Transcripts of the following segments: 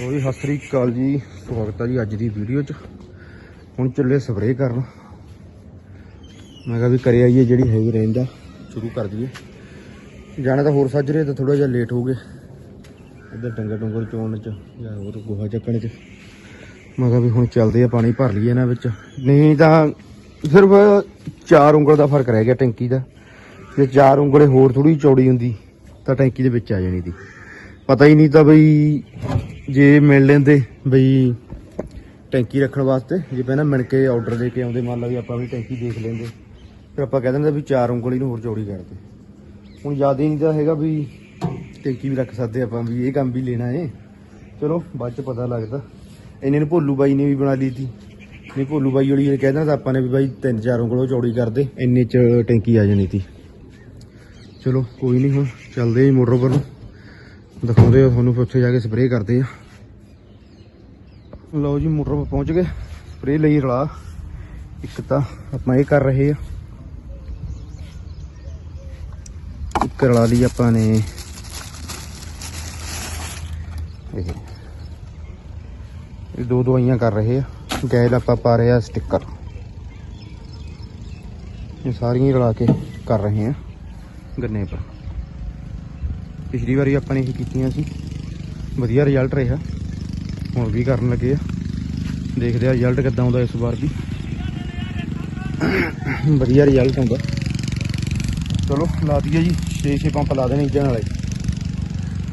ਉਹ ਜੀ, ਸਤਿ ਸ੍ਰੀ ਅਕਾਲ ਜੀ। ਸਵਾਗਤ ਹੈ ਜੀ ਅੱਜ ਦੀ ਵੀਡੀਓ 'ਚ। ਹੁਣ ਚੱਲੇ ਸਪਰੇਅ ਕਰਨ। ਮੈਂ ਕਿਹਾ ਵੀ ਕਰੇ ਆਈਏ ਜਿਹੜੀ ਹੈਗੀ ਰਹਿੰਦਾ ਸ਼ੁਰੂ ਕਰ ਦਈਏ। ਜਾਣਾ ਤਾਂ ਹੋਰ ਸੱਜ ਰਹੇ ਤਾਂ ਥੋੜਾ ਜਿਹਾ ਲੇਟ ਹੋ ਗਏ। ਇੱਧਰ ਡੰਗਰ ਡੰਗਰ ਚੋਣ 'ਚ, ਜਾਂ ਹੋਰ ਗੋਹਾ ਚੱਕਣ 'ਚ। ਮੈਂ ਕਿਹਾ ਵੀ ਹੁਣ ਚੱਲਦੇ ਆ, ਪਾਣੀ ਭਰ ਲਈਏ ਇਹਨਾਂ ਵਿੱਚ। ਨਹੀਂ ਤਾਂ ਸਿਰਫ ਚਾਰ ਉਂਗਲ ਦਾ ਫ਼ਰਕ ਰਹਿ ਗਿਆ ਟੈਂਕੀ ਦਾ। ਜੇ ਚਾਰ ਉਂਗਲੇ ਹੋਰ ਥੋੜੀ ਚੌੜੀ ਹੁੰਦੀ, ਤਾਂ ਟੈਂਕੀ ਦੇ ਵਿੱਚ ਆ ਜਾਣੀ ਸੀ ਪਤਾ ਹੀ ਨਹੀਂ ਤਾਂ ਬਈ ਜੇ ਮਿਲ ਲੈਂਦੇ ਬਈ ਟੈਂਕੀ ਰੱਖਣ ਵਾਸਤੇ, ਜੇ ਪਹਿਲਾਂ ਮਿਲ ਕੇ ਆਰਡਰ ਦੇ ਕੇ ਆਉਂਦੇ, ਮੰਨ ਲਾ ਵੀ ਆਪਾਂ ਵੀ ਟੈਂਕੀ ਦੇਖ ਲੈਂਦੇ, ਫਿਰ ਆਪਾਂ ਕਹਿ ਦਿੰਦੇ ਵੀ ਚਾਰ ਉਂਗਲੀ ਨੂੰ ਹੋਰ ਚੌੜੀ ਕਰਦੇ ਹੁਣ ਯਾਦ ਹੀ ਨਹੀਂ ਤਾਂ ਹੈਗਾ ਵੀ ਟੈਂਕੀ ਵੀ ਰੱਖ ਸਕਦੇ ਆਪਾਂ, ਵੀ ਇਹ ਕੰਮ ਵੀ ਲੈਣਾ ਏ। ਚਲੋ, ਬਾਅਦ ਚ ਪਤਾ ਲੱਗਦਾ। ਇਹਨੇ ਨੂੰ ਭੋਲੂ ਬਾਈ ਨੇ ਵੀ ਬਣਾ ਲਈ ਤੀ ਨਹੀਂ, ਭੋਲੂ ਬਾਈ ਵਾਲੀ ਇਹ ਕਹਿੰਦਾ ਤਾਂ ਆਪਾਂ ਨੇ ਵੀ ਬਾਈ ਤਿੰਨ ਚਾਰ ਉਂਗਲੋਂ ਚੌੜੀ ਕਰਦੇ ਇੰਨੇ ਚ ਟੈਂਕੀ ਆ ਜਾਣੀ ਤੀ। ਚਲੋ, ਕੋਈ ਨਹੀਂ ਹੁਣ, ਚੱਲਦੇ ਜੀ ਮੋਟਰ ਉੱਪਰ ਨੂੰ। ਦਿਖਾਉਂਦੇ ਆ, ਤੁਹਾਨੂੰ ਫਿਰ ਉੱਥੇ ਜਾ ਕੇ ਸਪਰੇਅ ਕਰਦੇ ਆ। ਲਓ ਜੀ, ਮੋਟਰ 'ਤੇ ਪਹੁੰਚ ਗਏ। ਸਪਰੇਅ ਲਈ ਰਲਾ। ਇੱਕ ਤਾਂ ਆਪਾਂ ਇਹ ਕਰ ਰਹੇ ਆ। ਇੱਕ ਰਲਾ ਲਈ ਆਪਾਂ ਨੇ। ਇਹ। ਇਹ ਦੋ ਦਵਾਈਆਂ ਕਰ ਰਹੇ ਆ। ਗੈਲ ਆਪਾਂ ਪਾ ਰਹੇ ਆ ਸਟicker ਇਹ ਸਾਰੀਆਂ ਹੀ ਰਲਾ ਕੇ ਕਰ ਰਹੇ ਆ ਗੰਨੇ ਪਰ ਪਿਛਲੀ ਵਾਰੀ ਆਪਾਂ ਨੇ ਇਹ ਕੀਤੀਆਂ ਸੀ। ਵਧੀਆ ਰਿਜ਼ਲਟ ਰਿਹਾ। ਹੁਣ ਵੀ ਕਰਨ ਲੱਗੇ ਆ। ਦੇਖਦੇ ਆ ਰਿਜ਼ਲਟ ਕਿੱਦਾਂ ਆਉਂਦਾ ਇਸ ਵਾਰ ਵੀ। ਵਧੀਆ ਰਿਜ਼ਲਟ ਆਉਂਦਾ। ਚਲੋ, ਲਾ ਦਈਏ ਜੀ 6-6 ਪੰਪ ਲਾ ਦੇਣੇ ਇੰਜਨ ਵਾਲੇ।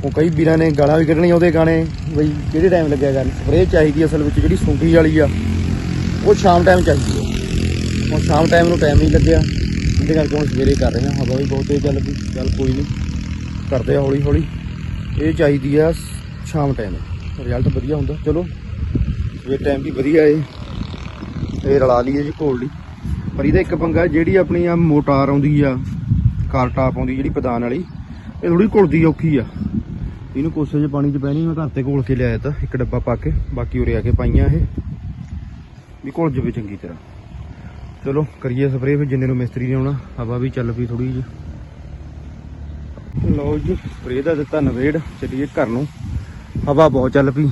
ਉਹ ਕਈ ਵੀਰਾਂ ਨੇ ਗਾਲਾਂ ਵੀ ਕੱਢਣੀਆਂ ਉਹਦੇ ਗਾਣੇ, ਬਈ ਕਿਹੜੇ ਟਾਈਮ ਲੱਗਿਆ ਕਰਨ? ਸਪਰੇਅ ਚਾਹੀਦੀ ਅਸਲ ਵਿੱਚ, ਜਿਹੜੀ ਸੁੰਡੀ ਵਾਲੀ ਆ। ਉਹ ਸ਼ਾਮ ਟਾਈਮ ਚਾਹੀਦੀ ਆ। ਹੁਣ ਸ਼ਾਮ ਟਾਈਮ ਨੂੰ ਟਾਈਮ ਨਹੀਂ ਲੱਗਿਆ। ਇਹਦੇ ਕਰਕੇ ਹੁਣ ਸਵੇਰੇ ਕਰ ਰਹੇ ਹਾਂ ਹਵਾ ਵੀ ਬਹੁਤ ਤੇਜ਼ ਚੱਲ ਪਈ ਚੱਲ ਕੋਈ ਨਹੀਂ। ਕਰਦੇ ਆ ਹੌਲੀ ਹੌਲੀ ਇਹ ਚਾਹੀਦੀ ਆ ਸ਼ਾਮ ਟਾਈਮ ਰਿਜ਼ਲਟ ਵਧੀਆ ਹੁੰਦਾ। ਚਲੋ ਜੇ ਟਾਈਮ ਵੀ ਵਧੀਆ ਏ। ਇਹ ਰਲਾ ਲਈਏ ਜੀ ਘੋਲ ਲਈ ਪਰ ਇਹਦਾ ਇੱਕ ਪੰਗਾ ਜਿਹੜੀ ਆਪਣੀ ਆ ਮੋਟਾਰ ਆਉਂਦੀ ਆ, ਕਾਰ ਟਾਪ ਆਉਂਦੀ ਜਿਹੜੀ ਪਦਾਨ ਵਾਲੀ, ਇਹ ਥੋੜੀ ਘੁਲਦੀ ਔਖੀ ਆ। ਇਹਨੂੰ ਕੋਸੇ 'ਚ ਪਾਣੀ 'ਚ ਪੈਣੀ ਮੈਂ ਘਰ ਤੇ ਘੋਲ ਕੇ ਲਿਆਇਆ ਤਾਂ, ਇੱਕ ਡੱਬਾ ਪਾ ਕੇ, ਬਾਕੀ ਉਰੇ ਆ ਕੇ ਪਾਈਆਂ ਇਹ। ਵੀ ਘੁਲ ਜਵੇ ਚੰਗੀ ਤਰ੍ਹਾਂ। ਚਲੋ, ਕਰੀਏ ਸਪਰੇਅ ਫਿਰ ਜਿੰਨੇ ਨੂੰ ਮਿਸਤਰੀ ਨੇ ਆਉਣਾ, ਹਵਾ ਵੀ ਚੱਲ ਪਈ ਥੋੜੀ ਜਿਹੀ। ਲਓ ਜੀ ਸਪਰੇਅ ਦਾ ਦਿੱਤਾ ਨਵੇੜ, ਚਲੀਏ ਘਰ ਨੂੰ। ਹਵਾ ਬਹੁਤ ਚੱਲ ਪਈ।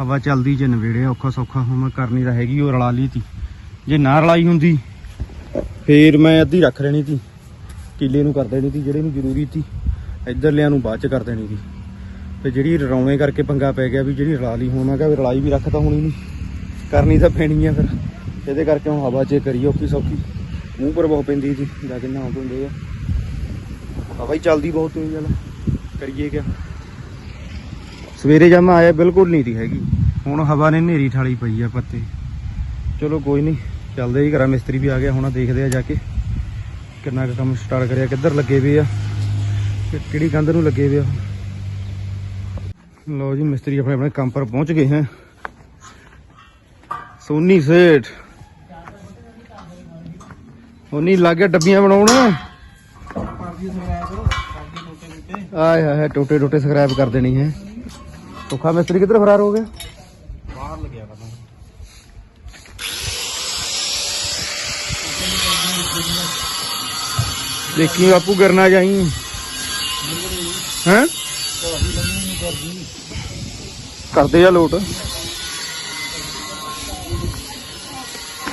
ਹਵਾ ਚੱਲਦੀ ਜੇ ਨਵੇੜੇ ਔਖਾ ਸੌਖਾ ਹੁਣ ਮੈਂ ਕਰਨੀ ਤਾਂ ਹੈਗੀ ਉਹ ਰਲਾ ਲਈ ਤੀ। ਜੇ ਨਾ ਰਲਾਈ ਹੁੰਦੀ, ਫੇਰ ਮੈਂ ਅੱਧੀ ਰੱਖ ਲੈਣੀ ਤੀ। ਕਿੱਲੇ ਨੂੰ ਕਰ ਦੇਣੀ ਤੀ, ਜਿਹੜੇ ਨੂੰ ਜ਼ਰੂਰੀ ਤੀ। ਇੱਧਰਲਿਆਂ ਨੂੰ ਬਾਅਦ ਚ ਕਰ ਦੇਣੀ ਤੀ। ਤੇ ਜਿਹੜੀ ਰਲਾਉਣੇ ਕਰਕੇ ਪੰਗਾ ਪੈ ਗਿਆ ਵੀ ਜਿਹੜੀ ਰਲਾ ਲਈ, ਹੁਣ ਮੈਂ ਕਿਹਾ ਵੀ ਰਲਾਈ ਵੀ ਰੱਖ ਤਾਂ ਹੋਣੀ ਨਹੀਂ ਕਰਨੀ ਤਾਂ ਪੈਣੀ ਆ ਫਿਰ। ਇਹਦੇ ਕਰਕੇ ਹੁਣ ਹਵਾ 'ਚ ਕਰੀ ਔਖੀ ਸੌਖੀ। ਮੂੰਹ ਪਰ ਬਹੁਤ ਪੈਂਦੀ ਜੀ ਜਾ ਕੇ ਨਹਾਉਂ ਧੁੰਦੇ ਆ। ਹਵਾ ਹੀ ਚੱਲਦੀ ਬਹੁਤ ਤੇਜ਼ ਚੱਲ ਕਰੀਏ ਕਿਆ? ਸਵੇਰੇ ਜਦ ਮੈਂ ਆਇਆ, ਬਿਲਕੁਲ ਨਹੀਂ ਦੀ ਹੈਗੀ। ਹੁਣ ਹਵਾ ਨੇ ਨੇਰੀ ਠਾਲੀ ਪਈ ਆ ਪੱਤੇ। ਚਲੋ ਕੋਈ ਨਹੀਂ, ਚੱਲਦੇ ਜੀ ਘਰਾਂ ਮਿਸਤਰੀ ਵੀ ਆ ਗਿਆ ਹੁਣ ਦੇਖਦੇ ਆ ਜਾ ਕੇ ਕਿੰਨਾ ਕੁ ਕੰਮ ਸਟਾਰਟ ਕਰਿਆ, ਕਿੱਧਰ ਲੱਗੇ ਵੇ ਆ ਕਿਹੜੀ ਕੰਧ ਨੂੰ ਲੱਗੇ ਵੇ ਆ। ਲਓ ਜੀ, ਮਿਸਤਰੀ ਆਪਣੇ ਆਪਣੇ ਕੰਮ ਪਰ ਪਹੁੰਚ ਗਏ ਹੈ। ਸੋਨੀ ਸੇਠ। ਉਹਨੀ ਲੱਗੇ ਡੱਬੀਆਂ ਬਣਾਉਣ। ਆਏ ਹਾਏ ਹਾਏ ਟੋਟੇ ਟੋਟੇ ਸਕ੍ਰੈਪ ਕਰ ਦੇਣੀ ਹੈ। ਤੁਖਾ ਮਿਸਤਰੀ ਕਿੱਧਰ ਫਰਾਰ ਹੋ ਗਿਆ? ਬਾਹਰ ਲੱਗਿਆ ਪਤਾ ਦੇਖੀ ਬਾਪੂ ਗਿਰਨਾ ਜਾਈ। ਹੈ? ਕਰਦੇ ਆ ਲੋਟ।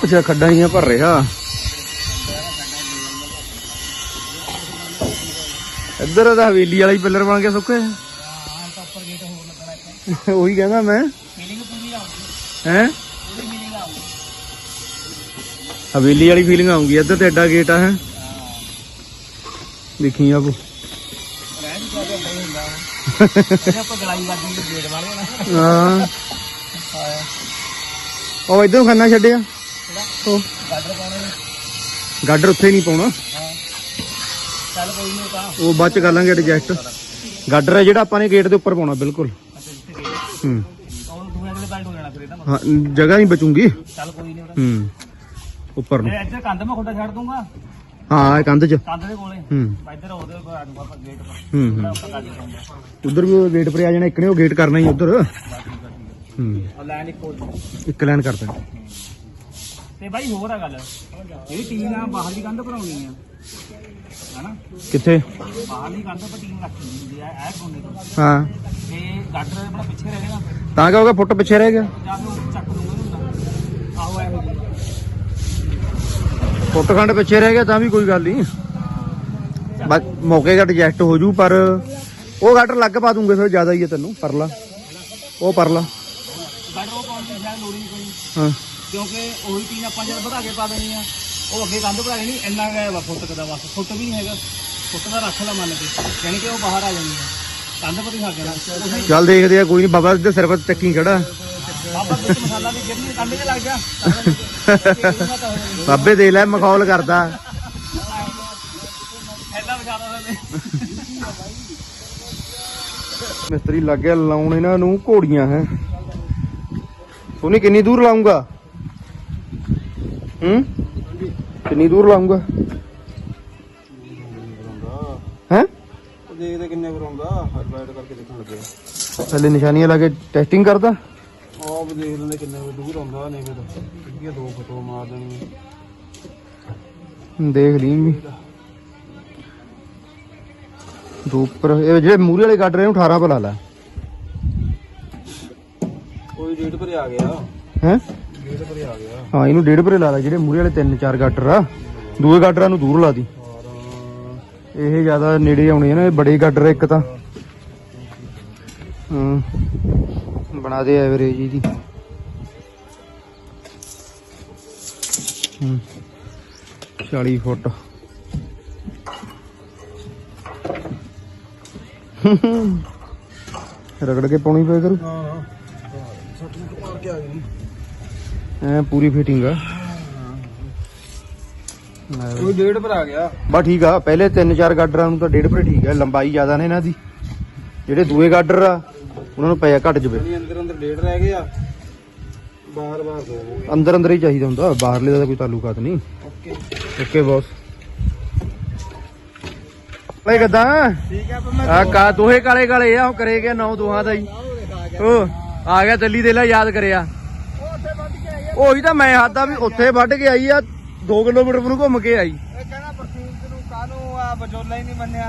ਅੱਛਾ ਖੱਡਾਂ ਹੀ ਭਰ ਰਿਹਾ। ਇੱਧਰ ਦਾ ਹਵੇਲੀ ਵਾਲਾ ਹੀ ਪਿੱਲਰ ਬਣ ਗਿਆ ਸੁੱਕੇ ਉਹੀ ਕਹਿੰਦਾ ਮੈਂ। ਫੀਲਿੰਗ ਪੂਰੀ ਆਉਂਦੀ ਹੈ? ਪੂਰੀ ਫੀਲਿੰਗ ਆਉਂਦੀ ਹਵੇਲੀ ਵਾਲੀ ਫੀਲਿੰਗ ਆਉਂਗੀ ਇੱਧਰ ਤੇ ਐਡਾ ਗੇਟ ਆ ਹੈ? ਦੇਖੀ ਆਪੂ ਹਾਂ। ਉਹ ਇਧਰੋਂ ਖੰਨਾ ਛੱਡਿਆ। ਉਹ। ਗਾਡਰ ਉੱਥੇ ਨਹੀਂ ਪਾਉਣਾ। ਹਾਂ ਚੱਲ ਕੋਈ ਨਹੀਂ ਤਾਂ। ਉਹ ਬਾਅਦ ਚ ਕਰ ਲਾਂਗੇ ਐਡਜਸਟ ਗਾਡਰ ਹੈ ਜਿਹੜਾ ਆਪਾਂ ਨੇ ਗੇਟ ਦੇ ਉੱਪਰ ਪਾਉਣਾ ਬਿਲਕੁਲ। ਹਾਂ। ਜਗ੍ਹਾ ਨਹੀਂ ਬਚੂਗੀ। ਚੱਲ ਕੋਈ ਨਹੀਂ ਉਹਦਾ ਹੂੰ। ਉੱਪਰ ਨੂੰ। ਇੱਧਰ ਕੰਧ ਮੈਂ ਖੁੱਡਾ ਛੱਡ ਦੂੰਗਾ। ਹਾਂ ਇਹ ਕੰਧ 'ਚ। ਕੰਧ ਦੇ ਕੋਲੇ। ਹੂੰ। ਇੱਧਰ ਉਹਦੇ ਕੋਲ ਆ ਜਾਊਗਾ ਗੇਟ ਪਰ ਹੂੰ ਕਰ ਦੂੰਗਾ ਉਧਰ ਵੀ ਗੇਟ ਪਰ ਆ ਜਾਣਾ ਇੱਕ ਨੇ ਉਹ ਗੇਟ ਕਰਨਾ ਹੀ ਉਧਰ। ਹੂੰ। ਇੱਕ ਲਾਈਨ ਕਰ ਦੇਣਾ ਤੇ ਬਾਈ ਹੋਰ ਆ ਗੱਲ। ਜਿਹੜੀ ਟੀਮ ਆ ਬਾਹਰ ਦੀ ਕੰਧ ਭਰਾਉਣੀ ਆ। ਹਨਾ? ਕਿੱਥੇ? ਬਾਹਰ ਦੀ ਕੰਧ ਪਰ ਟੀਮ ਰੱਖਣੀ ਹੁੰਦੀ ਆ ਇਹ ਕੋਨੇ ਤੋਂ। ਹਾਂ। ਤੇ ਗਾਡਰ ਆਪਣਾ ਪਿੱਛੇ ਰਹਿ ਨਾ। ਤਾਂ ਕਿਆ ਹੋ ਗਿਆ? ਫੁੱਟ ਪਿੱਛੇ ਰਹਿ ਗਿਆ? ਜਾਂ ਫਿਰ ਉਹ ਚੱਕ ਲੂੰਗਾ ਉਹਨੂੰ ਆਹੋ ਇਹੋ ਜੀ ਫੁੱਟ ਖੰਡ ਪਿੱਛੇ ਰਹਿ ਗਿਆ ਤਾਂ ਵੀ ਕੋਈ ਗੱਲ ਨਹੀਂ। ਬਸ ਮੌਕੇ ਘੱਟ ਐਡਜਸਟ ਹੋ ਜੂ ਪਰ ਉਹ ਗੱਟਰ ਲੱਗ ਪਾ ਦੂੰਗੇ ਫਿਰ ਜ਼ਿਆਦਾ ਹੀ ਹੈ ਤੈਨੂੰ ਪਰਲਾ। ਉਹ ਪਰਲਾ। ਬਟ ਉਹ ਪਾਉਣ ਦੀ ਸ਼ਾਇਦ ਲੋੜ ਹੀ ਨਹੀਂ ਕੋਈ। ਹਾਂ। ਕਿਉਂਕਿ ਉਹੀ ਚੀਜ਼ ਆਪਾਂ ਜਦ ਵਧਾ ਕੇ ਪਾ ਦੇਣੀ ਆ। ਉਹ ਅੱਗੇ ਕੰਧ ਬਣਾ ਨਹੀਂ ਇੰਨਾ ਗਿਆ ਵਾ ਫੁੱਟ ਕਦਾ ਬਸ ਫੁੱਟ ਵੀ ਨਹੀਂ ਹੈਗਾ। ਫੁੱਟ ਦਾ ਰੱਖ ਲਾ ਮੰਨ ਕੇ ਯਾਨੀ ਕਿ ਉਹ ਬਾਹਰ ਆ ਜਾਂਦੀ ਹੈ। ਕੰਧ ਪਰ ਹੀ ਹੱਗ ਜਾਣਾ ਚੱਲ ਦੇਖਦੇ ਆ ਕੋਈ ਨਹੀਂ ਬਾਬਾ ਦੇ ਸਿਰ ਚੱਕੀ ਖੜਾ। ਬਾਬਾ ਵਿੱਚ ਮਸਾਲਾ ਵੀ ਗਿਰਨੀ ਕੰਧ 'ਚ ਲੱਗ ਗਿਆ। ਬਾਬੇ ਦੇ ਲੈ ਮਖੌਲ ਕਰਦਾ। ਵਿਚਾਰਾ ਉਹਨੇ ਮਿਸਤਰੀ ਲੱਗ ਗਿਆ ਲਾਉਣ ਇਹਨਾਂ ਨੂੰ ਘੋੜੀਆਂ ਹੈ। ਸੋਨੀ ਕਿੰਨੀ ਦੂਰ ਲਾਉਂਗਾ ਹੂੰ? ਕਿੰਨੀ ਦੂਰ ਲਾਉਂਗਾ? ਹੈ? ਉਹ ਦੇਖਦੇ ਕਿੰਨੇ ਕੁ ਆਉਂਦਾ ਹਾਈਲਾਈਟ ਕਰਕੇ ਦੇਖਣ ਲੱਗੇ। ਥੱਲੇ ਨਿਸ਼ਾਨੀਆਂ ਲਾ ਕੇ ਟੈਸਟਿੰਗ ਕਰਦਾ? ਆਹ ਵੀ ਦੇਖ ਲੈਂਦੇ ਕਿੰਨੇ ਦੂਰ ਆਉਂਦਾ ਨਹੀਂ ਫਿਰ। ਕਿੰਨੀਆਂ ਦੋ ਫੋਟੋ ਮਾਰ ਦੇਣੀ ਦੇਖ ਲਈ ਵੀ। ਦੋ ਉੱਪਰ ਇਹ ਜਿਹੜੇ ਮੂਰੇ ਵਾਲੇ ਕੱਢ ਰਹੇ ਨੂੰ 18 ਪਾ ਲਾ ਕੋਈ ਡੇਟ ਭਰੇ ਆ ਗਿਆ। ਹੈ? ਭਰੇ ਆ ਗਿਆ ਹਾਂ ਇਹਨੂੰ ਡੇਢ ਪਰੇ ਲਾ ਲਾ ਜਿਹੜੇ ਮੂਰੇ ਵਾਲੇ ਤਿੰਨ ਚਾਰ ਗਾਟਰ ਆ। ਦੂਏ ਗਾਟਰਾਂ ਨੂੰ ਦੂਰ ਲਾ ਦੀ। ਇਹ ਜ਼ਿਆਦਾ ਨੇੜੇ ਆਉਣੇ ਆ ਨਾ ਇਹ ਬੜੇ ਗਾਡਰ ਇੱਕ ਤਾਂ। ਹਾਂ ਬਣਾ ਦੇ ਐਵਰੇਜ ਇਹਦੀ। ਹੂੰ 40 ਫੁੱਟ। ਰਗੜ ਕੇ ਪਾਉਣੀ ਪਏ ਕਰੂ। ਹਾਂ ਹਾਂ। ਸੱਟ ਨੂੰ ਮਾਰ ਕੇ ਆ ਗਈ ਐ ਪੂਰੀ ਫਿਟਿੰਗ ਆ। ਕੋਈ ਡੇਟ ਭਰ ਆ ਗਿਆ। ਬਾ ਠੀਕ ਆ ਪਹਿਲੇ ਤਿੰਨ ਚਾਰ ਗਾਡਰਾਂ ਨੂੰ ਤਾਂ ਡੇਢ ਪਰ ਠੀਕ ਆ ਲੰਬਾਈ ਜ਼ਿਆਦਾ ਨੇ ਇਹਨਾਂ ਦੀ। ਜਿਹੜੇ ਦੂਏ ਗਾਡਰ ਆ ਉਹਨਾਂ ਨੂੰ ਪਿਆ ਘਟ ਜਵੇ। ਅੰਦਰ ਅੰਦਰ ਡੇਟ ਰਹਿ ਗਿਆ। ਬਾਹਰ ਬਾਹਰ ਦੋ। ਅੰਦਰ ਅੰਦਰ ਹੀ ਚਾਹੀਦਾ ਹੁੰਦਾ ਬਾਹਰਲੇ ਦਾ ਕੋਈ ਤਾਲੁਕਾਤ ਨਹੀਂ। ਓਕੇ। ਓਕੇ ਬੌਸ ਲੈ ਕਦਾਂ? ਠੀਕ ਹੈ ਪਰ ਆ ਕਾ ਦੋਹੇ ਕਾਲੇ ਕਾਲੇ ਆ ਉਹ ਕਰੇ ਗਿਆ ਨੌ ਦੋਹਾਂ ਦਾ ਹੀ। ਉਹ ਆ ਗਿਆ ਦਿੱਲੀ ਦੇ ਲੈ ਯਾਦ ਕਰਿਆ। ਉਹੀ ਤਾਂ ਮੈਂ ਹੱਦਾ ਵੀ ਉੱਥੇ ਵੱਢ ਕੇ ਆਈ ਆ 2 ਕਿਲੋਮੀਟਰ ਨੂੰ ਘੁੰਮ ਕੇ ਆਈ। ਇਹ ਕਹਿੰਦਾ ਪ੍ਰਸੀਦ ਨੂੰ ਕਾਹਨੂੰ ਆ ਬਜੋਲਾ ਹੀ ਨਹੀਂ ਮੰਨਿਆ।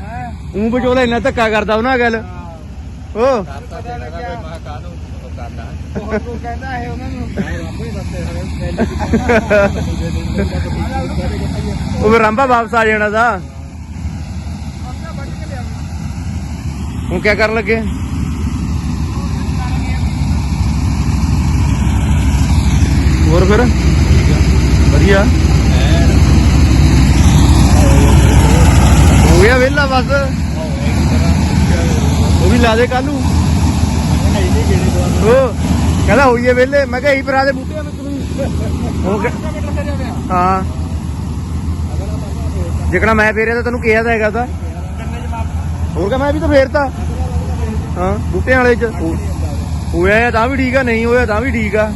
ਹੈ? ਉਹ ਵਿਚੋਲਾ ਇੰਨਾ ਧੱਕਾ ਕਰਦਾ ਉਹਨਾਂ ਗੱਲ। ਉਹ ਪਤਾ ਲੱਗਿਆ ਮੈਂ ਕਾਹਨੂੰ ਕਰਦਾ। ਉਹ ਨੂੰ ਕਹਿੰਦਾ ਇਹ ਉਹਨਾਂ ਨੂੰ। ਆਪੇ ਉਹ ਰਾਂਬਾ ਵਾਪਸ ਆ ਜਾਣਾ ਦਾ ਹੁਣ ਕੀ ਕਰਨ ਲੱਗੇ? ਹੋਰ ਫਿਰ? ਵਧੀਆ। ਹੋ ਗਿਆ ਵਿਹਲਾ ਬਸ। ਉਹ ਵੀ ਲਾ ਦੇ ਕੱਲੂ। ਉਹ ਕਹਿੰਦਾ ਹੋਈਏ ਵਿਹਲੇ। ਮੈਂ ਕਿਹਾ ਇਹੀ ਭਰਾ ਦੇ ਬੂਟੇ ਵਿੱਚ ਵੀ ਹੋ ਗਿਆ। ਹਾਂ। ਜਿਕਣਾ ਮੈਂ ਫੇਰਿਆ ਤਾਂ ਤੈਨੂੰ ਕਿਹਾ ਤਾਂ ਹੈਗਾ ਤਾਂ। ਹੋਰ ਕਾ ਮੈਂ ਵੀ ਤਾਂ ਫੇਰਤਾ। ਹਾਂ, ਬੂਟਿਆਂ ਵਾਲੇ ਚ। ਹੋਇਆ ਤਾਂ ਵੀ ਠੀਕ ਆ, ਨਹੀਂ ਹੋਇਆ ਤਾਂ ਵੀ ਠੀਕ ਆ।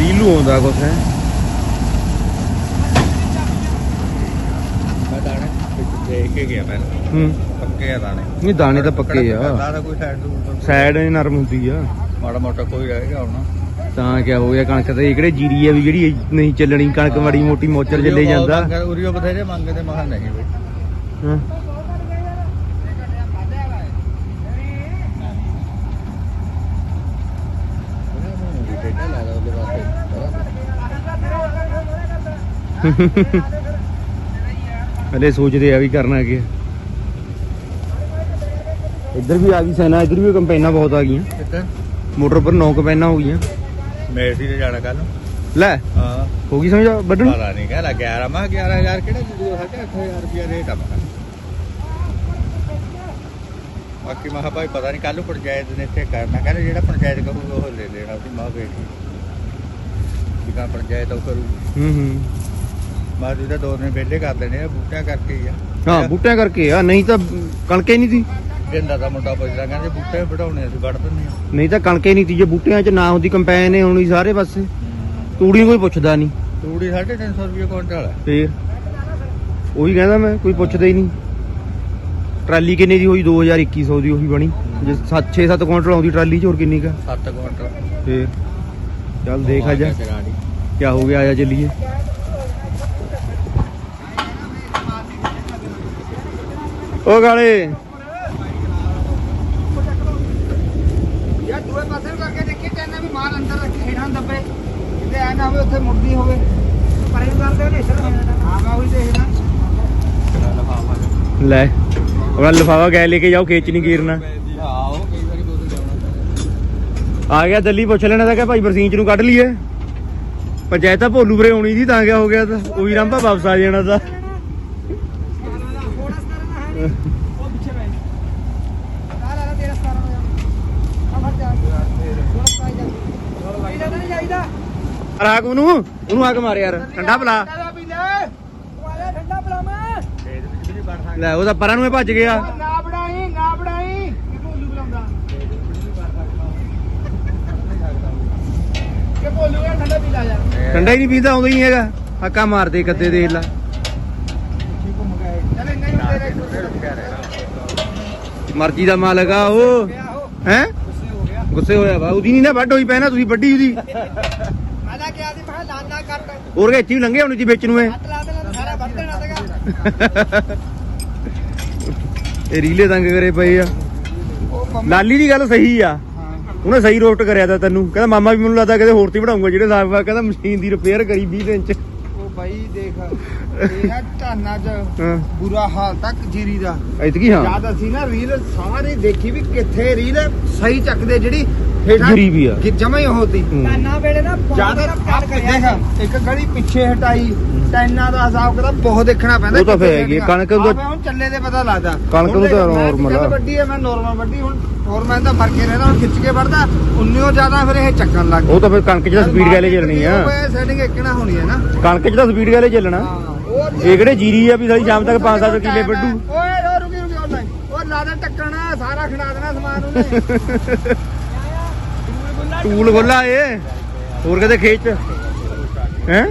ਰੀਲੂ ਆਉਂਦਾ ਕੁਛ ਹੈ। ਮੈਂ ਦਾਣੇ ਦੇਖ ਕੇ ਗਿਆ ਪਹਿਲਾਂ। ਹੂੰ। ਪੱਕੇ ਆ ਦਾਣੇ। ਨਹੀਂ ਦਾਣੇ ਤਾਂ ਪੱਕੇ ਆ। ਦਾਣਾ ਕੋਈ ਸਾਈਡ ਤੋਂ ਸਾਈਡ ਨਰਮ ਹੁੰਦੀ ਆ। ਮਾੜਾ ਮੋਟਾ ਕੋਈ ਰਹੇਗਾ ਹੁਣ। ਤਾਂ ਕਿਆ ਹੋ ਗਿਆ ਕਣਕ ਤੇ ਇਹ ਕਿਹੜੇ ਜੀਰੀ ਆ ਵੀ ਜਿਹੜੀ ਨਹੀਂ ਚੱਲਣੀ ਕਣਕ ਮਾੜੀ ਮੋਟੀ ਮੋਚਰ ਚੱਲੇ ਜਾਂਦਾ। ਉਰੀਓ ਬਥੇਰੇ ਮੰਗਦੇ ਮਹਾਂ ਨਹੀਂ ਬਈ। ਹਾਂ? ਹਲੇ ਸੋਚਦੇ ਆ ਵੀ ਕਰਨਾ ਕੀ। ਇੱਧਰ ਵੀ ਆ ਗਈ ਸੈਨਾ ਇੱਧਰ ਵੀ ਕੰਪੈਨਾਂ ਬਹੁਤ ਆ ਗਈਆਂ। ਕਿੱਥੇ? ਮੋਟਰ ਪਰ ਨੌ ਕੰਪੈਨਾਂ ਹੋ ਗਈਆਂ। ਮੇਸੀ ਤੇ ਜਾਣਾ ਕੱਲ ਲੈ ਹਾਂ। ਹੋ ਗਈ ਸਮਝ ਵੱਢਣ? ਪਤਾ ਨਹੀਂ ਕਹਿੰਦਾ 11 ਮਾ 11000 ਕਿਹੜਾ ਦੇ ਸਾਢੇ 8000 ਰੁਪਿਆ ਰੇਟ ਆ ਮੈਂ। ਬਾਕੀ ਮਹਾ ਭਾਈ ਪਤਾ ਨਹੀਂ ਕੱਲ ਨੂੰ ਪੰਚਾਇਤ ਨੇ ਇੱਥੇ ਕਰਨਾ ਕਹਿੰਦੇ ਜਿਹੜਾ ਪੰਚਾਇਤ ਕਰੂਗਾ ਉਹ ਲੈ ਲੈਣਾ ਸੀ ਮਾਂ ਬੇਟੀ। ਜਿਕਾ ਪੰਚਾਇਤ ਉਹ ਕਰੂ। ਹੂੰ ਹੂੰ। ਮਾਂ ਜੀ ਦਾ ਦੋ ਦਿਨ ਵਿਹਲੇ ਕਰ ਦੇਣੇ ਆ ਬੂਟਿਆਂ ਕਰਕੇ ਹੀ ਆ। ਹਾਂ ਬੂਟਿਆਂ ਕਰਕੇ ਆ ਨਹੀਂ ਤਾਂ ਕਣਕੇ ਨਹੀਂ ਸੀ? ਜਿੰਦਾ ਦਾ ਮੁੰਡਾ ਪੁੱਛਦਾ ਕਹਿੰਦੇ ਬੂਟੇ ਵਢਾਉਣੇ ਅਸੀਂ ਵੱਢ ਦਿੰਦੇ ਆ। ਨਹੀਂ ਤਾਂ ਕਣਕੇ ਨਹੀਂ ਜੇ ਬੂਟਿਆਂ 'ਚ ਨਾ ਹੁੰਦੀ ਕੰਪੈਨ ਨੇ ਹੋਣੀ ਸਾਰੇ ਪਾਸੇ। ਤੂੜੀ ਕੋਈ ਪੁੱਛਦਾ ਨਹੀਂ। ਤੂੜੀ 350 ਰੁਪਏ ਕੁਇੰਟਲ ਹੈ ਫੇਰ? ਉਹੀ ਕਹਿੰਦਾ ਮੈਂ ਕੋਈ ਪੁੱਛਦਾ ਹੀ ਨਹੀਂ। ਟਰਾਲੀ ਕਿੰਨੇ ਦੀ ਹੋਈ? 2200 ਦੀ ਉਹੀ ਬਣੀ। ਜੇ 7 6-7 ਕੁਇੰਟਲ ਆਉਂਦੀ ਟਰਾਲੀ 'ਚ ਹੋਰ ਕਿੰਨੀ ਕਾ 7 ਕੁਇੰਟਲ। ਫੇਰ? ਚੱਲ ਦੇਖ ਆ ਜਾ। ਕੀ ਹੋ ਗਿਆ ਆਇਆ ਚੱਲੀਏ। ਉਹ ਗਾਲੇ। ਯਾਰ ਦੂਏ ਪਾਸੇ ਨੂੰ ਕਰਕੇ ਦੇਖੀ ਤੈਨੂੰ ਵੀ ਮਾਲ ਅੰਦਰ ਰੱਖੇ ਹੇਠਾਂ ਦੱਬੇ। ਕਿਤੇ ਐ ਨਾ ਹੋਵੇ ਉੱਥੇ ਮੁੜਦੀ ਹੋਵੇ। ਪਰੇ ਨੂੰ ਕਰਦੇ ਨੇ ਇੱਧਰ ਹਾਂ ਮੈਂ ਉਹੀ ਦੇਖਦਾ ਲੈ। ਆਪਣਾ ਲਫਾਵਾ ਗੈ ਲੈ ਕੇ ਜਾਓ ਖੇਚ ਨਹੀਂ ਗੀਰਨਾ। ਆ ਗਿਆ ਦਿੱਲੀ ਪੁੱਛ ਲੈਣਾ ਤਾਂ ਕਿ ਭਾਈ ਬਰਸੀਂਚ ਨੂੰ ਕੱਢ ਲਈਏ। ਪੰਚਾਇਤ ਭੋਲੂ ਵੀਰੇ ਆਉਣੀ ਸੀ ਤਾਂ ਗਿਆ ਹੋ ਗਿਆ ਤਾਂ। ਉਹੀ ਰਾਂਭਾ ਵਾਪਸ ਆ ਜਾਣਾ ਤਾਂ। ਰਾਗ ਉਹਨੂੰ ਉਹਨੂੰ ਆ ਕੇ ਮਾਰ ਯਾਰ। ਠੰਡਾ ਸਕਦੇ ਲੈ ਉਹ ਤਾਂ ਪਰਾਂ ਨੂੰ ਹੀ ਭੱਜ ਗਿਆ। ਨਾ ਬੜਾਈ ਨਾ ਬੜਾਈ ਇਹ ਭੋਲੂ ਬੁਲਾਉਂਦਾ? ਕਿ ਭੋਲੂ ਇਹ ਠੰਡਾ ਪੀ ਲਾ ਯਾਰ। ਠੰਡਾ ਹੀ ਨਹੀਂ ਪੀਂਦਾ ਆਉਂਦਾ ਹੀ ਹੈਗਾ। ਹੱਕਾ ਮਾਰਦੇ ਕੱਦੇ ਦੇਖ ਲਾ ਘੁੰਮ ਗਏ ਚੱਲ ਇੰਨਾ ਹੀ ਹੁੰਦੇ ਰਹੇ ਮਰਜ਼ੀ ਦਾ ਮਾਲਕ ਆ ਉਹ। ਹੈ? ਗੁੱਸੇ ਹੋਇਆ ਵਾ। ਉਹਦੀ ਨਹੀਂ ਨਾ ਵੱਢ ਹੋਈ ਪੈਣਾ ਤੁਸੀਂ ਵੱਡੀ ਉਹਦੀ। ਮੈਂ ਤਾਂ ਕਿਹਾ ਸੀ ਮੈਂ ਲਾਨਾ ਕੱਟ ਹੋਰ ਇੱਥੇ ਵੀ ਲੰਘੇ ਹੋਣੀ ਸੀ ਵਿੱਚ ਨੂੰ ਇਹ? ਵੱਢ ਰੀਲੇ ਤੰਗ ਕਰੇ ਪਏ ਆ। ਲਾਲੀ ਦੀ ਗੱਲ ਸਹੀ ਆ। ਉਹਨੇ ਸਹੀ ਰੋਸਟ ਕਰਿਆ ਤਾ ਤੈਨੂੰ। ਕਹਿੰਦਾ ਮਾਮਾ ਵੀ ਮੈਨੂੰ ਲੱਗਦਾ ਕਿਤੇ ਹੋਰ ਤੇ ਵਧਾਉਂਗਾ ਜਿਹੜੇ ਆ ਕਹਿੰਦਾ ਮਸ਼ੀਨ ਦੀ ਰਿਪੇਅਰ ਕਰੀ 20 ਦਿਨ ਚ। ਉਹ ਬਾਈ ਦੇਖ। ਇਹ ਧਾਨਾਂ 'ਚ ਹਾਂ। ਬੁਰਾ ਹਾਲ ਤੱਕ ਜੀਰੀ ਦਾ। ਐਤਕੀ ਹਾਂ। ਜਦ ਅਸੀਂ ਨਾ ਰੀਲ ਸਾਰੇ ਦੇਖੀ ਵੀ ਕਿੱਥੇ ਰੀਲ ਸਹੀ ਚੱਕਦੇ ਜਿਹੜੀ ਹੇਠਾਂ ਗਿਰੀ ਵੀ ਆ। ਕਿ ਜਮਾ ਹੀ ਹੋਤੀ ਹੂੰ। ਟੈਨਾ ਵੇਲੇ ਨਾ ਜ਼ਿਆਦਾ ਦੇਖ ਇੱਕ ਗਲੀ ਪਿੱਛੇ ਹਟਾਈ ਟੈਨਾ ਦਾ ਹਿਸਾਬ ਕਿਤਾਬ ਬਹੁਤ ਦੇਖਣਾ ਪੈਂਦਾ ਉਹ ਤਾਂ ਫਿਰ ਕਿੱਥੇ ਹੈਗੀ ਹੈ, ਹਟੀਆਂ। ਕਣਕ ਦਾ- ਆਹ ਹੁਣ ਚੱਲੇ ਦੇ ਪਤਾ ਲੱਗਦਾ। ਕਣਕ ਨੂੰ ਤਾਂ ਆ। ਵੱਡੀ ਹੈ ਮੈਂ ਨਾਰਮਲ ਵੱਡੀ। ਹੁਣ ਹੋਰ ਮੈਂ ਤਾਂ ਫਰਕੇ ਹੁਣ ਖਿੱਚ ਕੇ ਵੜਦਾ। ਉਨਿਓ ਜ਼ਿਆਦਾ ਫਿਰ ਇਹ ਚੱਕਣ ਲੱਗ ਉਹ ਤਾਂ ਫਿਰ ਕਣਕ 'ਚ ਤਾਂ ਸਪੀਡ ਗਾਲੇ ਚੱਲਣੀ ਆ। ਸੈਟਿੰਗ ਇੱਕਣਾ ਹੋਣੀ ਹੈ ਨਾ। ਕਣਕ 'ਚ ਤਾਂ ਸਪੀਡ ਗਾਲੇ ਚੱਲਣਾ। ਇਹ ਕਿਹੜੇ ਜੀਰੀ ਆ ਵੀ ਸਾਰੀ ਸ਼ਾਮ ਤੱਕ 5-7 ਕਿੱਲੇ ਵੱਢੂ? ਓਏ ਓ ਰੁਕੀ ਰੁਕੀ ਆਨਲਾਈਨ ਉਹ ਲਾ ਦੇ ਟੱਕਣਾ ਸਾਰਾ ਖਿਡਾ ਦੇਣਾ ਸਮਾਨ ਉਹਨੇ। ਟੂਲ ਖੋਲਾ ਏ ਹੋਰ ਕਿਤੇ ਖੇਚ ਹੈ?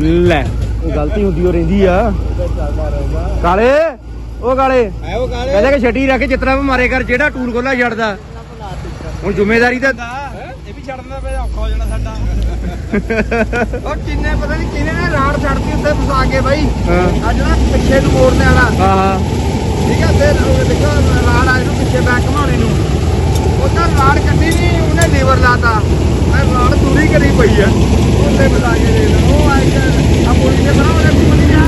ਲੈ ਉਹ ਗਲਤੀ ਹੁੰਦੀ ਹੋ ਰਹਿੰਦੀ ਆ। ਕਾਲੇ ਉਹ ਕਾਲੇ ਹੈ ਉਹ ਕਾਲੇ? ਕਹਿੰਦਾ ਕਿ ਛੱਡੀ ਰੱਖ ਜਿਤਨਾ ਵੀ ਮਾਰੇ ਕਰ ਜਿਹੜਾ ਟੂਲ ਖੋਲਾ ਛੱਡਦਾ। ਹੁਣ ਜ਼ਿੰਮੇਵਾਰੀ ਤਾਂ ਇਹ ਵੀ ਛੱਡਣਾ ਪਿਆ ਔਖਾ ਹੋ ਜਾਣਾ ਸਾਡਾ। ਉਹ ਕਿੰਨੇ ਪਤਾ ਨਹੀਂ ਕਿੰਨੇ ਨੇ ਰਾੜ ਛੱਡਤੀ ਉੱਤੇ ਫਸਾ ਕੇ ਬਾਈ। ਹਾਂ। ਅੱਜ ਨਾ ਪਿੱਛੇ ਨੂੰ ਮੋੜਨੇ ਵਾਲਾ ਹਾਂ ਹਾਂ। ਠੀਕ ਹੈ ਫਿਰ ਉਹ ਦੇਖੋ ਰਾੜ ਆ ਇਹਨੂੰ ਪਿੱਛੇ ਬੈਕ ਘਮਾਉਣੇ ਨੂੰ। ਉਧਰ ਰਾੜ ਕੱਢੀ ਨਹੀਂ ਉਹਨੇ ਲੀਵਰ ਲਾਤਾ। ਮੈਂ ਰਾੜ ਦੂਰੀ ਕਰੀ ਪਈ ਆ। ਉਹਨੇ ਬਤਾ ਕੇ ਦੇ ਦੇਣਾ ਉਹ ਆਈ ਆ ਪੁਲਿਸ ਦੇ ਬਣਾ ਉਹਨੇ ਘੁੰਮ ਨਹੀਂ ਗਿਆ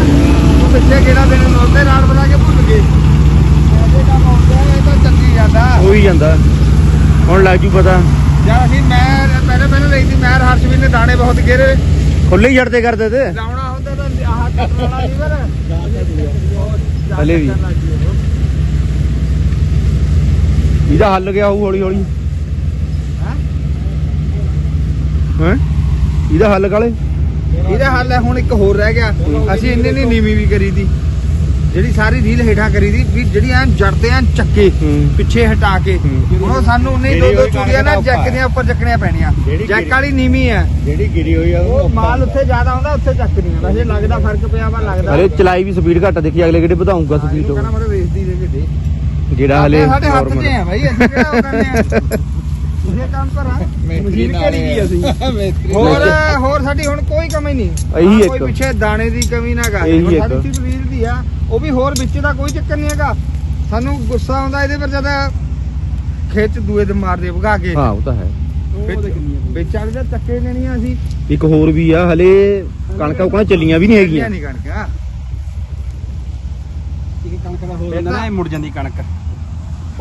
ਉਹ ਪਿੱਛੇ ਕਿਹੜਾ ਦਿਨ ਨੋਤੇ ਰਾੜ ਬਣਾ ਕੇ ਭੁੱਲ ਗਏ। ਇਹਦੇ ਕੰਮ ਆਉਂਦਾ ਇਹ ਤਾਂ ਚੱਲੀ ਜਾਂਦਾ। ਹੋ ਹੀ ਜਾਂਦਾ। ਹੁਣ ਲੱਗ ਜੂ ਪਤਾ। ਯਾਰ ਅਸੀਂ ਮੈਂ ਪਹਿਲੇ ਪਹਿਲੇ ਲਈ ਸੀ ਮੈਂ ਹਰਸ਼ਵੀਰ ਨੇ ਦਾਣੇ ਬਹੁਤ ਗੇਰੇ। ਖੁੱਲੇ ਹੀ ਛੱਡਦੇ ਕਰਦੇ ਤੇ। ਲਾਉਣਾ ਹੁੰਦਾ ਤਾਂ ਆਹ ਕੱਟਣ ਵਾਲਾ ਲੀਵਰ ਹਲੇ ਵੀ। ਇਹਦਾ ਹੱਲ ਗਿਆ ਹੋਊ ਹੌਲੀ ਹੌਲੀ। ਹੈ? ਇਹਦਾ ਹੱਲ ਕਾਲੇ ਇਹਦਾ ਹੱਲ ਹੈ ਹੁਣ ਇੱਕ ਹੋਰ ਰਹਿ ਗਿਆ। ਅਸੀਂ ਇੰਨੇ ਨਹੀਂ ਨੀਵੀਂ ਵੀ ਕਰੀ ਦੀ। ਜਿਹੜੀ ਸਾਰੀ ਰੀਲ ਹੇਠਾਂ ਕਰੀ ਦੀ ਵੀ ਜਿਹੜੀ ਐ ਜੜਦੇ ਐ ਚੱਕੇ ਹੂੰ। ਪਿੱਛੇ ਹਟਾ ਕੇ। ਹੂੰ। ਹੁਣ ਉਹ ਸਾਨੂੰ ਨਹੀਂ ਦੋ ਜਿਹੜੀ ਦੋ ਉਹੀ ਚੁੜੀਆਂ ਨਾ ਦਾ ਜੈਕ ਦੀਆਂ ਉੱਪਰ ਚੱਕਣੀਆਂ ਪੈਣੀਆਂ। ਜਿਹੜੀ ਜੈਕ ਗਿਰੀ- ਵਾਲੀ ਨੀਵੀਂ ਐ। ਜਿਹੜੀ ਗਿਰੀ ਹੋਈ ਆ ਉਹ ਮਾਲ ਉੱਥੇ ਜ਼ਿਆਦਾ ਹੁੰਦਾ ਉੱਥੇ ਚੱਕਦੀਆਂ ਵੈਸੇ ਲੱਗਦਾ ਫ਼ਰਕ ਪਿਆ ਵਾ ਲੱਗਦਾ ਹਲੇ ਚਲਾਈ ਵੀ ਸਪੀਡ ਘੱਟ ਦੇਖੀ ਅਗਲੇ ਕਿਹੜੇ ਵਧਾਉਂਗਾ ਹਾਂ, ਸਪੀਡ ਇਹਨੂੰ ਕਹਿੰਦਾ ਮੇਰੇ ਵੇਚਦੀ ਦੇ ਕਿੱਡੇ। ਜਿਹੜਾ ਹਲੇ ਸਾਡੇ ਹੱਥ 'ਚ normal- ਹੈ ਭਾਈ ਅਸੀਂ ਕਿਹੜਾ ਉਹ ਕਰਨੇ ਆ? ਇਹ ਕੰਮ ਆ ਮਸ਼ੀਨ ਕਿਹੜੀ ਕੀ ਅਸੀਂ ਹੋਰ ਹੋਰ ਸਾਡੀ ਹੁਣ ਕੋਈ ਕਮੀ ਨਹੀਂ। ਇਹੀ ਹਾਂ, ਇੱਕ। ਕੋਈ ਪਿੱਛੇ ਦਾਣੇ ਦੀ ਕਮੀ ਨਾ ਕਰ। ਇਹੀ ਹੁਣ ਇੱਕ। ਸਾਡੀ ਸਿਰਫ ਰੀਲ ਦੀ ਆ। ਉਹ ਵੀ ਹੋਰ ਵਿੱਚ ਦਾ ਕੋਈ ਚੱਕਰ ਨਹੀਂ ਹੈਗਾ। ਸਾਨੂੰ ਗੁੱਸਾ ਆਉਂਦਾ ਇਹਦੇ ਪਰ ਜਦ ਖੇਤ ਦੂਏ ਦੇ ਮਾਰਦੇ ਭਗਾ ਕੇ। ਹਾਂ ਉਹ ਤਾਂ ਹੈ। ਵਿੱਚ- ਵਿੱਚ ਵਾਲੇ ਤਾਂ ਚੱਕੇ ਲੈਣੀਆਂ ਅਸੀਂ। ਇੱਕ ਹੋਰ ਵੀ ਆ ਹਲੇ ਕਣਕਾਂ ਕੋਣਾ ਚੱਲੀਆਂ ਵੀ ਨਹੀਂ ਹੈਗੀਆਂ। ਨਹੀਂ ਕਣਕਾਂ। ਕਣਕ ਦਾ ਜਾਂਦਾ ਨਾ, ਇਹ ਮੁੜ ਜਾਂਦੀ ਕਣਕ।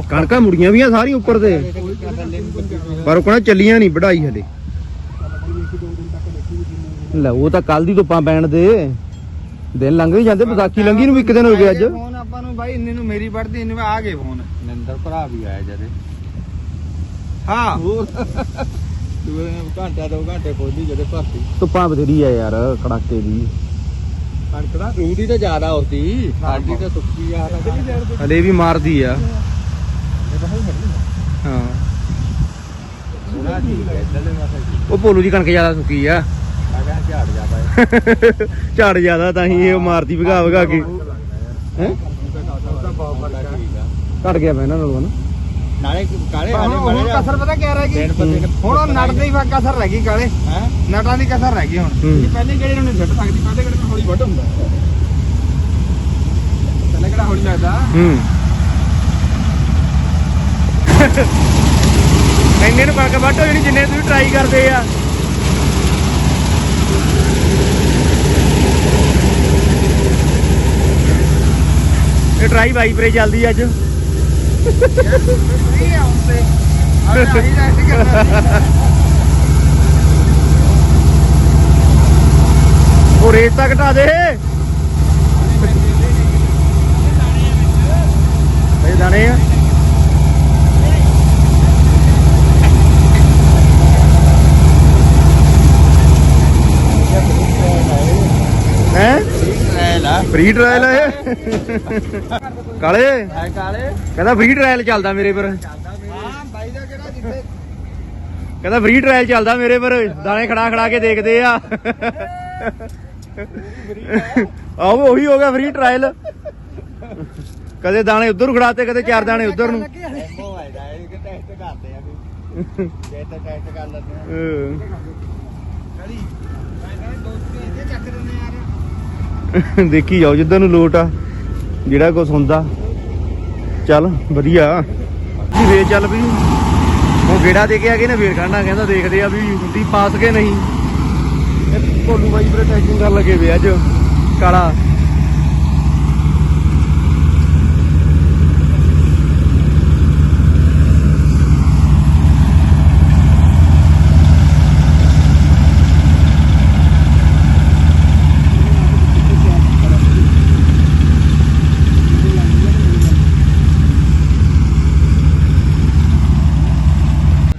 ਕਣਕਾਂ ਮੁੜੀਆਂ ਵੀ ਆ ਸਾਰੀ ਉੱਪਰ ਤੇ। ਪਰ ਉਹ ਕੋਣਾ ਚੱਲੀਆਂ ਨਹੀਂ ਵਢਾਈ ਹਲੇ। ਲੈ ਉਹ ਤਾਂ ਕੱਲ ਦੀ ਧੁੱਪਾਂ ਪੈਣ ਦੇ। ਦਿਨ ਲੰਘ ਹੀ ਜਾਂਦੇ ਵਿਸਾਖੀ ਲੰਘੀ ਨੂੰ ਵੀ ਇੱਕ ਦਿਨ ਹੋ ਗਿਆ ਅੱਜ। ਫੋਨ ਆਪਾਂ ਨੂੰ ਬਾਈ ਇੰਨੇ ਨੂੰ ਮੇਰੀ ਵੜਦੀ ਇੰਨੇ ਨੂੰ ਆ ਗਏ ਫੋਨ। ਨਿੰਦਰ ਭਰਾ ਵੀ ਆਇਆ ਜਦੇ। ਹਾਂ। ਹੋਰ। ਦੂਏ ਘੰਟਾ ਦੋ ਘੰਟੇ ਖੋਲੀ ਜਦੇ ਭਰਤੀ। ਧੁੱਪਾਂ ਬਥੇਰੀ ਆ ਯਾਰ ਕੜਾਕੇ ਦੀ। ਕਣਕ ਦਾ ਰੂੜੀ ਤਾਂ ਜ਼ਿਆਦਾ ਹੁੰਦੀ ਸਾਡੀ ਤਾਂ ਸੁੱਕੀ ਆ। ਹਲੇ ਵੀ ਮਾਰਦੀ ਆ। ਹਾਂ। ਉਹ ਭੋਲੂ ਦੀ ਕਣਕ ਜ਼ਿਆਦਾ ਸੁੱਕੀ ਆ। ਮੈਂ ਕਿਹਾ ਝਾੜ ਜ਼ਿਆਦਾ ਹੈ। ਝਾੜ ਜ਼ਿਆਦਾ ਤਾਂ ਹੀ ਇਹ ਮਾਰਦੀ ਭਗਾ ਭਗਾ ਕੇ। ਹੈ? ਠੀਕ ਆ। ਘਟ ਗਿਆ ਇਹਨਾਂ ਨਾਲੋਂ ਹਨਾ। ਨਾਲੇ ਕਾਲੇ ਵਾਲੇ ਹੁਣ ਕਸਰ ਪਤਾ ਕਿਆ ਰਹਿ ਗਈ? ਹੁਣ ਉਹ ਨਟ ਦੀ ਵਾ ਕਸਰ ਰਹਿ ਗਈ ਕਾਲੇ। ਹੈ? ਨਟਾਂ ਦੀ ਕਸਰ ਰਹਿ ਗਈ ਹੁਣ। ਪਹਿਲੇ ਕਿਹੜੇ ਨੂੰ ਛੱਡ ਸਕਦੀ? ਪਹਿਲੇ ਕਿਹੜੇ ਹੌਲੀ ਵੱਢ ਹੁੰਦਾ। ਪਹਿਲੇ ਕਿਹੜਾ ਹੌਲੀ ਲੱਗਦਾ? ਹੂੰ। ਇੰਨੇ ਨੂੰ ਕਣਕ ਵੱਢ ਹੋ ਜਾਣੀ ਜਿੰਨੇ ਤੁਸੀਂ ਟਰਾਈ ਕਰਦੇ ਆ। ਇਹ ਟਰਾਈ ਬਾਈ ਪਰੇ ਚੱਲਦੀ ਅੱਜ। ਨਹੀਂ ਆਉਂਦੇ ਆ ਆਹੀ ਰੈਸਟ ਕਰਨਾ ਉਹ ਰੇਤ ਤਾਂ ਘਟਾ ਦੇ। ਇਹ ਦਾਣੇ ਆ ਹੈ ਟ੍ਰੈਲ ਆ ਫ੍ਰੀ ਟ੍ਰਾਇਲ ਇਹ? ਕਾਲੇ? ਹੈ ਕਾਲੇ। ਕਹਿੰਦਾ ਫ੍ਰੀ ਟ੍ਰਾਇਲ ਚੱਲਦਾ ਮੇਰੇ ਪਰ। ਹਾਂ ਬਾਈ ਦਾ ਕਿਹੜਾ ਜਿੱਥੇ? ਕਹਿੰਦਾ ਫ੍ਰੀ ਟ੍ਰਾਇਲ ਚੱਲਦਾ ਮੇਰੇ ਪਰ। ਦਾਣੇ ਖੜਾ ਖੜਾ ਕੇ ਦੇਖਦੇ ਆ। ਆਹੋ ਉਹੀ ਹੋ ਗਿਆ ਫ੍ਰੀ ਟ੍ਰਾਇਲ ਕਦੇ ਦਾਣੇ ਉਧਰ ਖੜਾਤੇ ਕਦੇ ਚਾਰ ਦਾਣੇ ਉਧਰ ਨੂੰ। ਉਹ ਆਇਦਾ ਇਹ ਕਿ ਟੈਸਟ ਕਰਦੇ ਆ ਵੀ। ਜੇ ਤਾਂ ਟੈਸਟ ਕਰ ਲੈਂਦੇ ਆ ਅਹ ਕੜੀ ਮੈਂ ਕਹਿੰਦਾ ਦੋ ਤਿੰਨ ਇੱਥੇ ਚੱਕ ਦਿੰਦੇ ਯਾਰ ਦੇਖੀ ਜਾਓ ਜਿੱਦਾਂ ਨੂੰ ਲੋਟ ਆ, ਜਿਹੜਾ ਕੁਝ ਹੁੰਦਾ। ਚੱਲ, ਵਧੀਆ। ਜੀ, ਫੇਰ ਚੱਲ ਵੀ। ਉਹ ਗੇੜਾ ਦੇ ਕੇ ਆ ਗਏ ਨੇ, ਫੇਰ ਕੱਢਣਾ ਕਹਿੰਦਾ ਦੇਖਦੇ ਆ ਵੀ ਹੁੰਦੀ ਪਾਸ ਕੇ ਨਹੀਂ। ਇਹ ਭੋਲੂ ਬਾਈ ਵੀਰੇ ਟੈਕਿੰਗ ਕਰਨ ਲੱਗੇ ਵੇ ਅੱਜ, ਕਾਲਾ।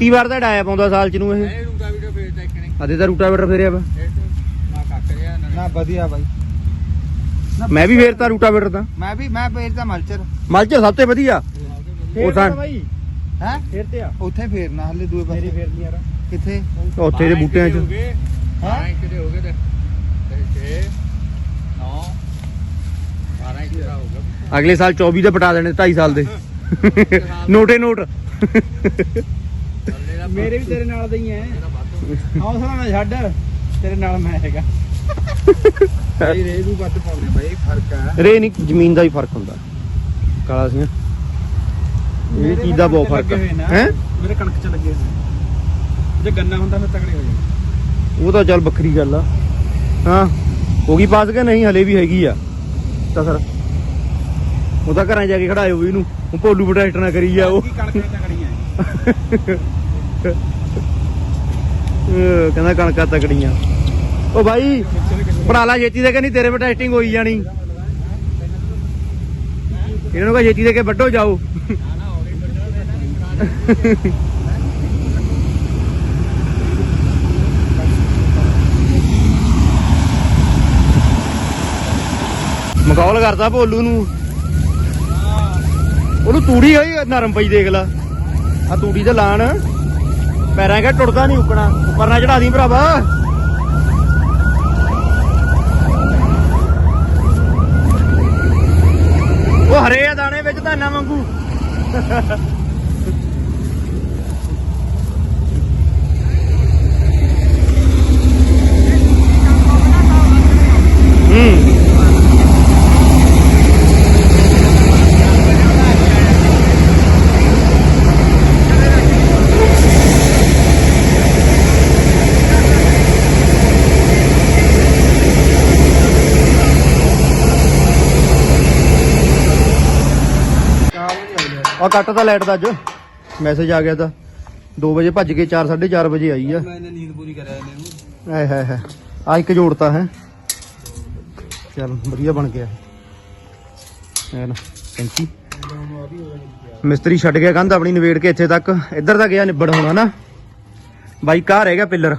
ਤੀ ਵਾਰ ਦਾ ਡਾਇਆ ਪਾਉਂਦਾ ਸਾਲ ਚ ਨੂੰ ਇਹ? ਇਹ ਰੂਟਾ ਵੀਡੀਓ ਫੇਰ ਟੈਕਣੇ ਅਦੇ ਤਾਂ ਰੂਟਾਵੇਟਰ ਫੇਰਿਆ ਵਾ। ਮਾ ਕੱਕ ਜਿਆ ਨਾ। ਨਾ ਵਧੀਆ ਬਾਈ। ਮੈਂ ਵੀ ਫੇਰਤਾ ਰੂਟਾਵੇਟਰ ਤਾਂ। ਮੈਂ ਵੀ ਮੈਂ ਫੇਰਦਾ ਮਲਚਰ। ਮਲਚ ਸਭ ਤੋਂ ਵਧੀਆ। ਉਹ ਤਾਂ ਹੈ? ਫੇਰ ਤੇ ਆ। ਉੱਥੇ ਫੇਰਨਾ ਹਲੇ ਦੂਏ ਪਾਸੇ। ਫੇਰਨੀ ਯਾਰ। ਕਿੱਥੇ? ਉੱਥੇ ਦੇ ਬੂਟਿਆਂ 'ਚ। ਹਾਂ ਦੇ ਹੋ? ਗਏ ਤੇ। 6 9 12 ਇੱਕ ਦਾ ਹੋ ਗਿਆ। ਅਗਲੇ ਸਾਲ 24 ਦੇ ਪਟਾ ਦੇਣੇ 2.5 ਸਾਲ ਦੇ। ਨੋਟੇ ਨੋਟ। ਮੇਰੇ ਵੀ ਤੇਰੇ ਨਾਲ ਦੇ ਹੀ ਐ ਹੌਸਲਾ ਨਾ ਛੱਡ। ਤੇਰੇ ਨਾਲ ਮੈਂ ਹੈਗਾ। ਰੇ ਵੀ ਵੱਧ ਪਾਉਂਦੇ ਬਾਈ ਫ਼ਰਕ ਆ। ਰੇ ਨਹੀਂ ਜ਼ਮੀਨ ਦਾ ਹੀ ਫ਼ਰਕ ਹੁੰਦਾ। ਕਾਲਾ ਸਿੰਘ ਇਹ ਚੀਜ਼ ਦਾ ਬਹੁਤ ਫ਼ਰਕ ਹੈ ਹੈ? ਮੇਰੇ ਕਣਕ ਚ ਲੱਗੇ ਜੇ ਗੰਨਾ ਹੁੰਦਾ ਫਿਰ ਤਗੜੇ ਹੋ ਜਾਂਦੇ ਉਹ ਤਾਂ ਚੱਲ ਵੱਖਰੀ ਗੱਲ ਆ। ਹਾਂ ਹੋ ਗਈ ਪਾਸ ਕਿ ਨਹੀਂ? ਹਲੇ ਵੀ ਹੈਗੀ ਆ। ਤਾਂ ਸਰ ਉਹਦਾ ਘਰਾਂ ਜਾ ਕੇ ਖੜਾਇਓ ਵੀ ਇਹਨੂੰ। ਉਹ ਭੋਲੂ ਪ੍ਰੋਟੈਕਟ ਨਾ ਕਰੀ ਜਾ ਉਹ। ਕੀ ਕਣਕ ਤਗੜੀਆਂ ਅਹ ਕਹਿੰਦਾ ਕਣਕਾਂ ਤਕੜੀਆਂ। ਉਹ ਭਾਈ ਬਣਾ ਲਾ ਦੇ ਕਿ ਨਹੀਂ ਤੇਰੇ ਪਰ ਟੈਸਟਿੰਗ ਹੋਈ ਜਾਣੀ। ਇਹਨਾਂ ਨੂੰ ਕਹ ਛੇਤੀ ਦੇ ਕੇ ਵੱਢੋ ਜਾਓ। ਮਕੌਲ ਕਰਦਾ ਭੋਲੂ ਨੂੰ। ਉਹਨੂੰ ਤੂੜੀ ਹੋਈ ਨਰਮ ਪਈ ਦੇਖ ਲਾ। ਆ ਤੂੜੀ ਤੇ ਲਾਣ। ਪੈਰਾਂ ਕਾ ਟੁੱਟਦਾ ਨਹੀਂ ਉੱਕਣਾ ਉੱਪਰ ਨਾ ਚੜਾ ਦੀ ਭਰਾਵਾ ਉਹ ਹਰੇ ਆ ਦਾਣੇ ਵਿੱਚ ਧਾਨਾ ਵਾਂਗੂ ਹੂੰ ਆ ਕੱਟ ਤਾਂ ਲਾਈਟ ਦਾ ਅੱਜ। ਮੈਸੇਜ ਆ ਗਿਆ ਤਾਂ। 2 ਵਜੇ ਭੱਜ ਕੇ 4 4:30 ਵਜੇ ਆਈ ਆ। ਮੈਂ ਨੀਂਦ ਪੂਰੀ ਕਰਿਆ ਇਹਨੇ ਆਏ ਹਾਏ ਹਾਏ। ਆ ਇੱਕ ਜੋੜਤਾ ਹੈ। ਚੱਲ ਵਧੀਆ ਬਣ ਗਿਆ। ਐ ਨਾ ਕੈਂਚੀ ਮਿਸਤਰੀ ਛੱਡ ਗਿਆ ਕੰਧ ਆਪਣੀ ਨਵੇੜ ਕੇ ਇੱਥੇ ਤੱਕ। ਇੱਧਰ ਤਾਂ ਗਿਆ ਨਿਬੜ ਹੋਣਾ ਨਾ ਬਾਈ ਕਾ ਰਹਿ ਗਿਆ ਪਿੱਲਰ।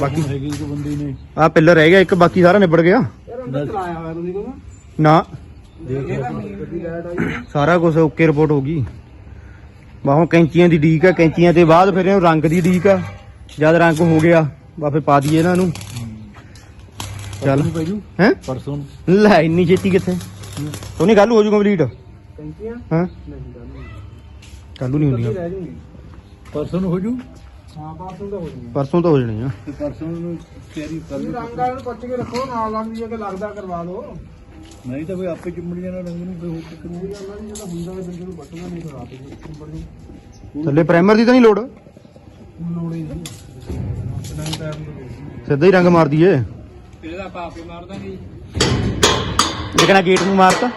ਬਾਕੀ ਹੈਗੀ ਇੱਕ ਬੰਦੀ ਨੇ। ਆ ਪਿੱਲਰ ਰਹਿ ਗਿਆ ਇੱਕ ਬਾਕੀ ਸਾਰਾ ਨਿਬੜ ਗਿਆ। ਨਾ। ਸਾਰਾ ਕੁਝ ਓਕੇ ਰਿਪੋਰਟ ਹੋ ਗਈ। ਬਾਹੋਂ ਕੈਂਚੀਆਂ ਦੀ ਡੀਕ ਆ ਕੈਂਚੀਆਂ ਤੇ ਬਾਅਦ ਫਿਰ ਇਹਨੂੰ ਰੰਗ ਦੀ ਡੀਕ ਆ। ਜਦ ਰੰਗ ਹੋ ਗਿਆ ਬਾ ਫਿਰ ਪਾ ਦਈਏ ਇਹਨਾਂ ਨੂੰ। ਚੱਲ। ਹੈ? ਪਰਸੋਂ ਲੈ ਇੰਨੀ ਛੇਤੀ ਕਿੱਥੇ? ਤੋ ਨਹੀਂ ਗੱਲ ਹੋ ਜੂ ਕੰਪਲੀਟ ਕੰਕੀਆਂ ਹਾਂ? ਨਹੀਂ ਕੱਲੂ ਨਹੀਂ। ਹੁੰਦੀਆਂ। ਪਰਸੋਂ ਨੂੰ ਹੋ ਜੂ? ਹਾਂ ਪਾਸੋਂ ਤਾਂ ਹੋ ਜਣੀ ਪਰਸੋਂ ਤਾਂ ਹੋ ਜਾਣੀ ਆ। ਪਰਸੋਂ ਨੂੰ ਤਿਆਰੀ ਕਰ ਤੁਸੀਂ ਰੰਗ ਵਾਲੇ ਨੂੰ ਪੁੱਛ ਕੇ ਰੱਖੋ ਨਾਲ ਲੰਗ ਜੇ ਕਿ ਲੱਗਦਾ ਕਰਵਾ ਦਿਓ। ਨਹੀਂ ਤਾਂ ਕੋਈ ਆਪੇ ਚਿੰਬੜ ਜਾਣਾ ਰੰਗ ਨੂੰ ਕੋਈ ਹੋ ਕੇ ਨਹੀਂ ਜਿਹੜਾ ਹੁੰਦਾ ਹੈ ਬੰਦੇ ਨੂੰ ਪੱਟਣਾ ਨਹੀਂ ਖਰਾਬ ਤੇ ਬੜੀ ਥੱਲੇ ਪ੍ਰਾਈਮਰ ਦੀ ਤਾਂ ਨਹੀਂ ਲੋੜ? ਲੋੜ ਹੀ ਨਹੀਂ। ਟਾਈਮ ਤੋਂ ਸਿੱਧਾ ਹੀ ਰੰਗ ਮਾਰ ਦਈਏ ਇਹਦਾ ਆਪਾਂ ਆਪੇ ਮਾਰ ਦਾਂਗੇ ਲੇਕਿਨ ਗੇਟ ਨੂੰ ਮਾਰਤਾ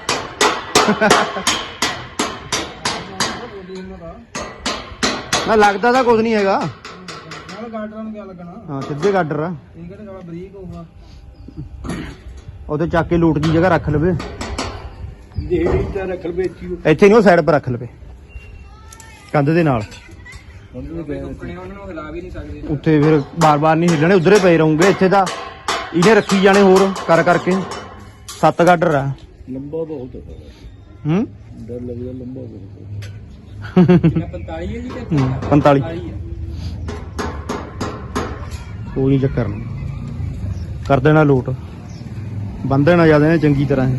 ਨਾ ਲੱਗਦਾ ਤਾਂ ਕੁਝ ਨਹੀਂ ਹੈਗਾ। ਨਾਲ ਗਾਰਡਰਾਂ ਨੂੰ ਕਿਆ ਲੱਗਣਾ? ਹਾਂ ਸਿੱਧੇ ਗਾਡਰ ਆ। ਇਹ ਕਿਹੜਾ ਬਰੀਕ ਹੋਊਗਾ। ਉਹਦੇ ਚੱਕ ਕੇ ਲੋਟ ਦੀ ਜਗ੍ਹਾ ਰੱਖ ਲਵੇ। ਜਿਹੜੀ ਤਾਂ ਰੱਖ ਲਵੇ ਇੱਥੇ ਨਹੀਂ ਉਹ ਸਾਈਡ 'ਪਰ ਰੱਖ ਲਵੇ। ਕੰਧ ਦੇ ਨਾਲ। ਉੱਥੇ ਫਿਰ ਬਾਰ-ਬਾਰ ਨਹੀਂ ਹਿੱਲਣੇ ਉਧਰੇ ਪਏ ਰਹੂਗੇ। ਇੱਥੇ ਤਾਂ ਇਹਨੇ ਰੱਖੀ ਜਾਣੇ ਹੋਰ ਕਰ ਕਰਕੇ। ਸੱਤ ਗਾਡਰ ਆ। ਲੰਬਾ ਬਹੁਤ ਹੈ ਹੂੰ? ਡਰ ਲੱਗਦਾ ਲੰਬਾ ਬਹੁਤ ਹੈ। ਕਿੰਨਾ 45 ਹੈ ਜੀ ਕਿ 45 ਹੈ ਕੋਈ ਚੱਕਰ ਨਹੀਂ। ਕਰ ਦੇਣਾ ਲੋਟ ਬੰਧਨ ਦੇਣਾ ਜ਼ਿਆਦਾ ਨੇ ਚੰਗੀ ਤਰ੍ਹਾਂ।